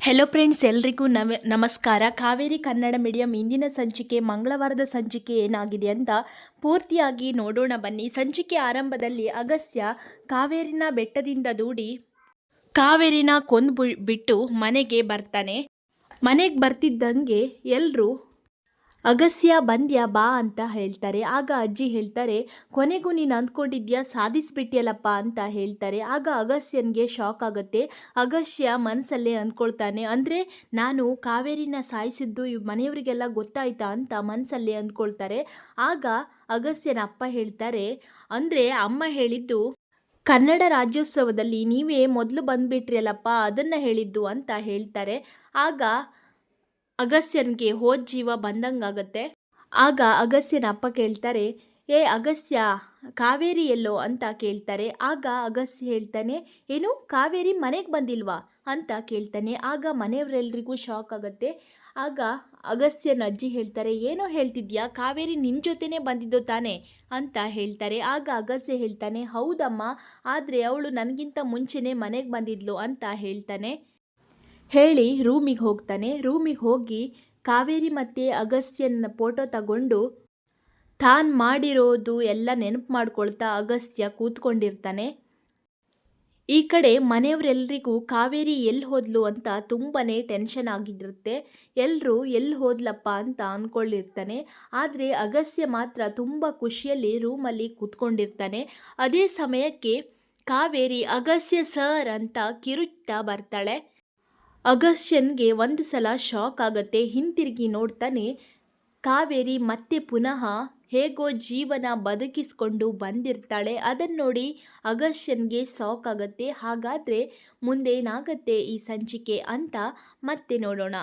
Hello friends ಎಲ್ರಿಗೂ ನಮ, ನಮಸ್ಕಾರ. ಕಾವೇರಿ ಕನ್ನಡ ಮೀಡಿಯಂ ಇಂದಿನ ಸಂಚಿಕೆ ಮಂಗಳವಾರದ ಸಂಚಿಕೆ ಏನಾಗಿದೆ ಅಂತ ಪೂರ್ತಿಯಾಗಿ ನೋಡೋಣ ಬನ್ನಿ. ಸಂಚಿಕೆ ಆರಂಭದಲ್ಲಿ ಅಗಸ್ಯ ಕಾವೇರಿನ ಬೆಟ್ಟದಿಂದ ದೂಡಿ ಕಾವೇರಿನ ಕೊಂದು ಬಿಟ್ಟು ಮನೆಗೆ ಬರ್ತಾನೆ. ಮನೆಗೆ ಬರ್ತಿದ್ದಂಗೆ ಎಲ್ಲರೂ ಅಗಸ್ಯ ಬಂದ್ಯಾ ಬಾ ಅಂತ ಹೇಳ್ತಾರೆ. ಆಗ ಅಜ್ಜಿ ಹೇಳ್ತಾರೆ, ಕೊನೆಗೂ ನೀನು ಅಂದ್ಕೊಂಡಿದ್ಯಾ ಸಾಧಿಸ್ಬಿಟ್ಟಿಯಲ್ಲಪ್ಪ ಅಂತ ಹೇಳ್ತಾರೆ. ಆಗ ಅಗಸ್ಯನಿಗೆ ಶಾಕ್ ಆಗುತ್ತೆ. ಅಗಸ್ಯ ಮನಸ್ಸಲ್ಲೇ ಅಂದ್ಕೊಳ್ತಾನೆ, ಅಂದರೆ ನಾನು ಕಾವೇರಿನ ಸಾಯಿಸಿದ್ದು ಇವ್ ಮನೆಯವರಿಗೆಲ್ಲ ಗೊತ್ತಾಯ್ತಾ ಅಂತ ಮನಸ್ಸಲ್ಲೇ ಅಂದ್ಕೊಳ್ತಾರೆ. ಆಗ ಅಗಸ್ಯನ ಅಪ್ಪ ಹೇಳ್ತಾರೆ, ಅಂದರೆ ಅಮ್ಮ ಹೇಳಿದ್ದು, ಕನ್ನಡ ರಾಜ್ಯೋತ್ಸವದಲ್ಲಿ ನೀವೇ ಮೊದಲು ಬಂದುಬಿಟ್ರಿಯಲ್ಲಪ್ಪ, ಅದನ್ನು ಹೇಳಿದ್ದು ಅಂತ ಹೇಳ್ತಾರೆ. ಆಗ ಅಗಸ್ತ್ಯನಿಗೆ ಹೋದ ಜೀವ ಬಂದಂಗಾಗತ್ತೆ. ಆಗ ಅಗಸ್ಯನ ಅಪ್ಪ ಕೇಳ್ತಾರೆ, ಏ ಅಗಸ್ಯ ಕಾವೇರಿ ಎಲ್ಲೋ? ಅಂತ ಕೇಳ್ತಾರೆ. ಆಗ ಅಗಸ್ಯ ಹೇಳ್ತಾನೆ, ಏನು, ಕಾವೇರಿ ಮನೆಗೆ ಬಂದಿಲ್ವಾ? ಅಂತ ಕೇಳ್ತಾನೆ. ಆಗ ಮನೆಯವರೆಲ್ರಿಗೂ ಶಾಕ್ ಆಗುತ್ತೆ. ಆಗ ಅಗಸ್ಯನ ಅಜ್ಜಿ ಹೇಳ್ತಾರೆ, ಏನೋ ಹೇಳ್ತಿದ್ಯಾ, ಕಾವೇರಿ ನಿನ್ನ ಜೊತೆನೇ ಬಂದಿದ್ದು ತಾನೆ? ಅಂತ ಹೇಳ್ತಾರೆ. ಆಗ ಅಗಸ್ಯ ಹೇಳ್ತಾನೆ, ಹೌದಮ್ಮ, ಆದರೆ ಅವಳು ನನಗಿಂತ ಮುಂಚೆನೇ ಮನೆಗೆ ಬಂದಿದ್ಲು ಅಂತ ಹೇಳ್ತಾನೆ. ಹೇಳಿ ರೂಮಿಗೆ ಹೋಗ್ತಾನೆ. ರೂಮಿಗೆ ಹೋಗಿ ಕಾವೇರಿ ಮತ್ತು ಅಗಸ್ತ್ಯನ ಫೋಟೋ ತಗೊಂಡು ತಾನು ಮಾಡಿರೋದು ಎಲ್ಲ ನೆನಪು ಮಾಡ್ಕೊಳ್ತಾ ಅಗಸ್ತ್ಯ ಕೂತ್ಕೊಂಡಿರ್ತಾನೆ. ಈ ಕಡೆ ಮನೆಯವರೆಲ್ಲರಿಗೂ ಕಾವೇರಿ ಎಲ್ಲಿ ಹೋದ್ಲು ಅಂತ ತುಂಬಾ ಟೆನ್ಷನ್ ಆಗಿರುತ್ತೆ. ಎಲ್ಲರೂ ಎಲ್ಲಿ ಹೋದ್ಲಪ್ಪ ಅಂತ ಅಂದ್ಕೊಳ್ಳಿರ್ತಾನೆ ಆದರೆ ಅಗಸ್ತ್ಯ ಮಾತ್ರ ತುಂಬ ಖುಷಿಯಲ್ಲಿ ರೂಮಲ್ಲಿ ಕೂತ್ಕೊಂಡಿರ್ತಾನೆ. ಅದೇ ಸಮಯಕ್ಕೆ ಕಾವೇರಿ ಅಗಸ್ತ್ಯ ಸರ್ ಅಂತ ಕಿರುಚ್ತಾ ಬರ್ತಾಳೆ. ಅಗಸ್ತ್ಯನ್ಗೆ ಒಂದು ಸಲ ಶಾಕ್ ಆಗುತ್ತೆ, ಹಿಂತಿರುಗಿ ನೋಡ್ತಾನೆ. ಕಾವೇರಿ ಮತ್ತೆ ಪುನಃ ಹೇಗೋ ಜೀವನ ಬದುಕಿಸ್ಕೊಂಡು ಬಂದಿರ್ತಾಳೆ. ಅದನ್ನು ನೋಡಿ ಅಗಸ್ಟ್ಯನ್ಗೆ ಶಾಕ್ ಆಗುತ್ತೆ. ಹಾಗಾದರೆ ಮುಂದೇನಾಗತ್ತೆ ಈ ಸಂಚಿಕೆ ಅಂತ ಮತ್ತೆ ನೋಡೋಣ.